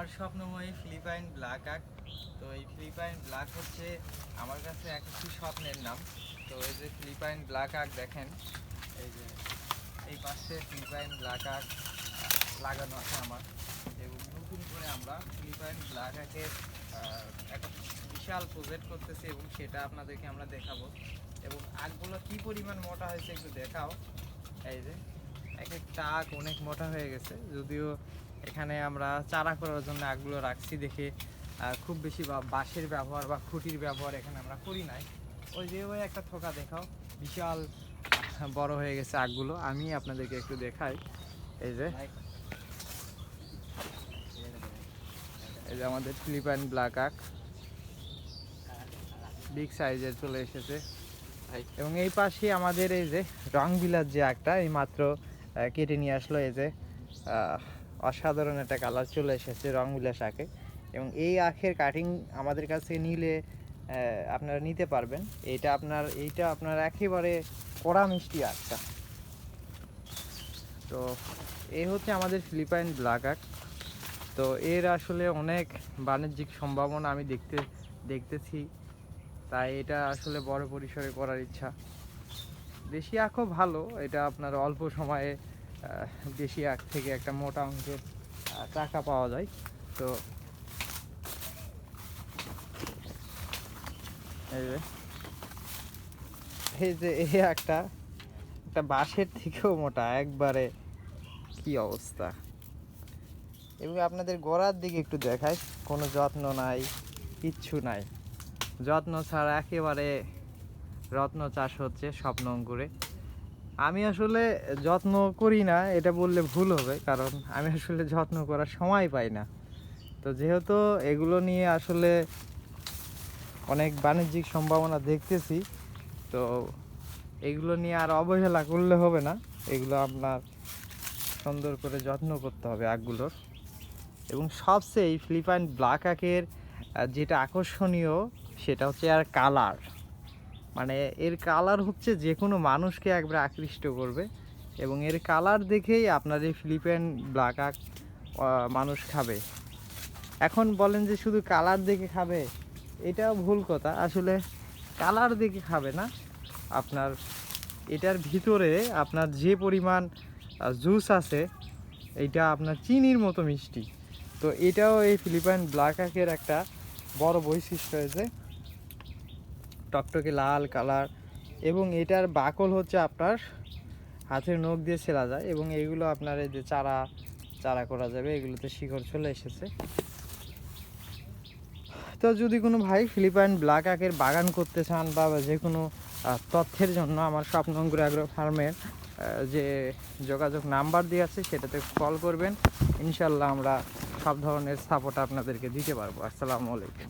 আমার স্বপ্নময়ী Philippine black আক তো এই ফিলিপাইন ব্ল্যাক হচ্ছে আমার কাছে এক একটি স্বপ্নের নাম। তো এই যে ফিলিপাইন ব্ল্যাক আক দেখেন, এই যে এই পাশে ফিলিপাইন ব্ল্যাক আক লাগানো আছে আমার। এবং নতুন করে আমরা ফিলিপাইন ব্ল্যাক আকের একটা বিশাল প্রজেক্ট করতেছি এবং সেটা আপনাদেরকে আমরা দেখাবো। এবং আগগুলো কি পরিমাণ মোটা হয়েছে একটু দেখাও। এই যে এক একটা আগ অনেক মোটা হয়ে গেছে, যদিও এখানে আমরা চারা করার জন্য আগগুলো রাখছি দেখে খুব বেশি বাঁশের ব্যবহার বা খুঁটির ব্যবহার এখানে আমরা করি নাই। ওই যে, ওই একটা থোকা দেখাও, বিশাল বড় হয়ে গেছে আগগুলো। আমি আপনাদেরকে একটু দেখাই। এই যে এই যে আমাদের ফিলিপাইন ব্ল্যাক আক বিগ সাইজের চলে এসেছে। এবং এই পাশে আমাদের এই যে রং বিলাস যে একটা এই মাত্র কেটে নিয়ে আসলো এই যে অসাধারণ একটা কালার চলে এসেছে রং বিলাস আখে এবং এই আখের কাটিং আমাদের কাছে নিলে আপনারা নিতে পারবেন। এইটা আপনার এইটা আপনার একেবারে কড়া মিষ্টি আখটা। তো এই হচ্ছে আমাদের ফিলিপাইন ব্ল্যাক আখ। তো এর আসলে অনেক বাণিজ্যিক সম্ভাবনা আমি দেখতে, দেখতেছি। তাই এটা আসলে বড় পরিসরে করার ইচ্ছা। দেশি আখও ভালো, এটা আপনার অল্প সময়ে দেশি আখ থেকে একটা মোটা অঙ্কের টাকা পাওয়া যায়। তো এই যে এই যে এই একটা একটা বাঁশের থেকেও মোটা, একবারে কি অবস্থা? এবং আপনাদের গোড়ার দিকে একটু দেখায় কোনো যত্ন নাই, কিচ্ছু নাই। যত্ন ছাড়া একেবারে রত্ন চাষ হচ্ছে স্বপ্ন অঙ্কুরে। আমি আসলে যত্ন করি না, এটা বললে ভুল হবে, কারণ আমি আসলে যত্ন করার সময় পাই না। তো যেহেতু এগুলো নিয়ে আসলে অনেক বাণিজ্যিক সম্ভাবনা দেখতেছি, তো এগুলো নিয়ে আর অবহেলা করলে হবে না। এগুলো আপনার সুন্দর করে যত্ন করতে হবে আগগুলোর এবং সবচেয়ে ফিলিপাইন ব্ল্যাক আকের যেটা আকর্ষণীয়, সেটা হচ্ছে আর কালার মানে এর কালার হচ্ছে যে কোনো মানুষকে একবার আকৃষ্ট করবে এবং এর কালার দেখেই আপনার এই ফিলিপাইন ব্ল্যাক আক মানুষ খাবে। এখন বলেন যে শুধু কালার দেখে খাবে, এটাও ভুল কথা। আসলে কালার দেখে খাবে না। আপনার এটার ভিতরে আপনার যে পরিমাণ জুস আছে এটা আপনার চিনির মতো মিষ্টি। তো এটাও এই ফিলিপাইন ব্ল্যাক আকের একটা বড় বৈশিষ্ট্য হয়েছে। টকটকে লাল কালার এবং এটার বাকল হচ্ছে আপনার হাতের নখ দিয়ে ছেলা যায় এবং এগুলো আপনার এই যে চারা চারা করা যাবে, এগুলোতে শিকড় চলে এসেছে। তো যদি কোনো ভাই ফিলিপাইন ব্ল্যাক আকের বাগান করতে চান বা যে কোনো তথ্যের জন্য আমার স্বপ্নঙ্গুর অ্যাগ্রো ফার্মের যে যোগাযোগ নাম্বার দিয়ে আছে সেটাতে কল করবেন। ইনশাল্লাহ আমরা সব ধরনের সাপোর্ট আপনাদেরকে দিতে পারব। আসসালামু আলাইকুম।